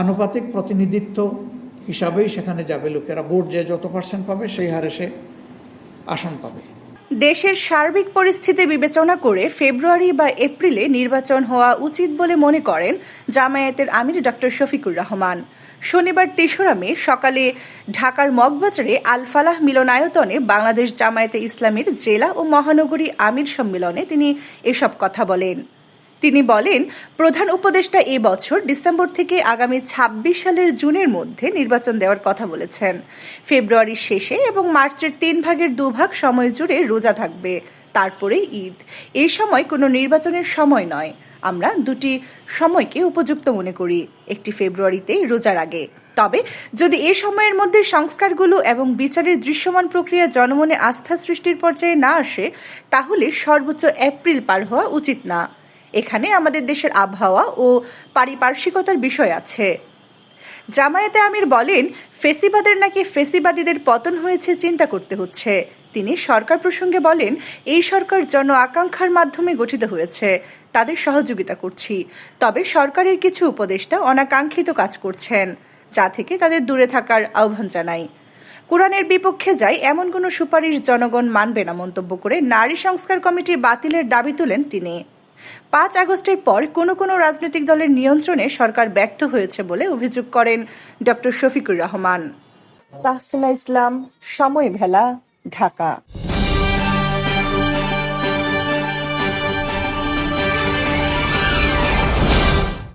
আনুপাতিক প্রতিনিধিত্ব হিসাবেই সেখানে যাবে লোকেরা। ভোট যে যত পার্সেন্ট পাবে, সেই হারে সে আসন পাবে। দেশের সার্বিক পরিস্থিতি বিবেচনা করে ফেব্রুয়ারি বা এপ্রিলে নির্বাচন হওয়া উচিত বলে মনে করেন জামায়াতের আমির ডক্টর শফিকুর রহমান। শনিবার তেসরা মে সকালে ঢাকার মগবাজারে আলফালাহ মিলনায়তনে বাংলাদেশ জামায়াতে ইসলামীর জেলা ও মহানগরী আমির সম্মেলনে তিনি এসব কথা বলেন। তিনি বলেন, প্রধান উপদেষ্টা এ বছর ডিসেম্বর থেকে আগামী ২৬ সালের জুনের মধ্যে নির্বাচন দেওয়ার কথা বলেছেন। ফেব্রুয়ারির শেষে এবং মার্চের তিন ভাগের দুভাগ সময় জুড়ে রোজা থাকবে। তারপরে ঈদ। এই সময় কোনো নির্বাচনের সময় নয়। আমরা দুটি সময়কে উপযুক্ত মনে করি, একটি ফেব্রুয়ারিতে রোজার আগে। তবে যদি এ সময়ের মধ্যে সংস্কারগুলো এবং বিচারের দৃশ্যমান প্রক্রিয়া জনমনে আস্থা সৃষ্টির পর্যায়ে না আসে, তাহলে সর্বোচ্চ এপ্রিল পার হওয়া উচিত না। এখানে আমাদের দেশের আবহাওয়া ও পারিপার্শ্বিকতার বিষয় আছে। জামায়াতে আমির বলেন, ফেসিবাদের নাকি ফেসিবাদীদের পতন হয়েছে চিন্তা করতে হচ্ছে। তিনি সরকার প্রসঙ্গে বলেন, এই সরকার জন আকাঙ্ক্ষার মাধ্যমে গঠিত হয়েছে। তাদের সহযোগিতা করছি। তবে সরকারের কিছু উপদেষ্টা অনাকাঙ্ক্ষিত কাজ করছেন, যা থেকে তাদের দূরে থাকার আহ্বান জানাই। কোরআনের বিপক্ষে যায় এমন কোনো সুপারিশ জনগণ মানবে না মন্তব্য করে নারী সংস্কার কমিটি বাতিলের দাবি তুলেন তিনি। পাঁচ আগস্টের পর কোনো কোনো রাজনৈতিক দলের নিয়ন্ত্রণে সরকার ব্যর্থ হয়েছে বলে অভিযোগ করেন ডক্টর শফিকুর রহমান। তাহসিনা ইসলাম, সময় ভেলা, ঢাকা।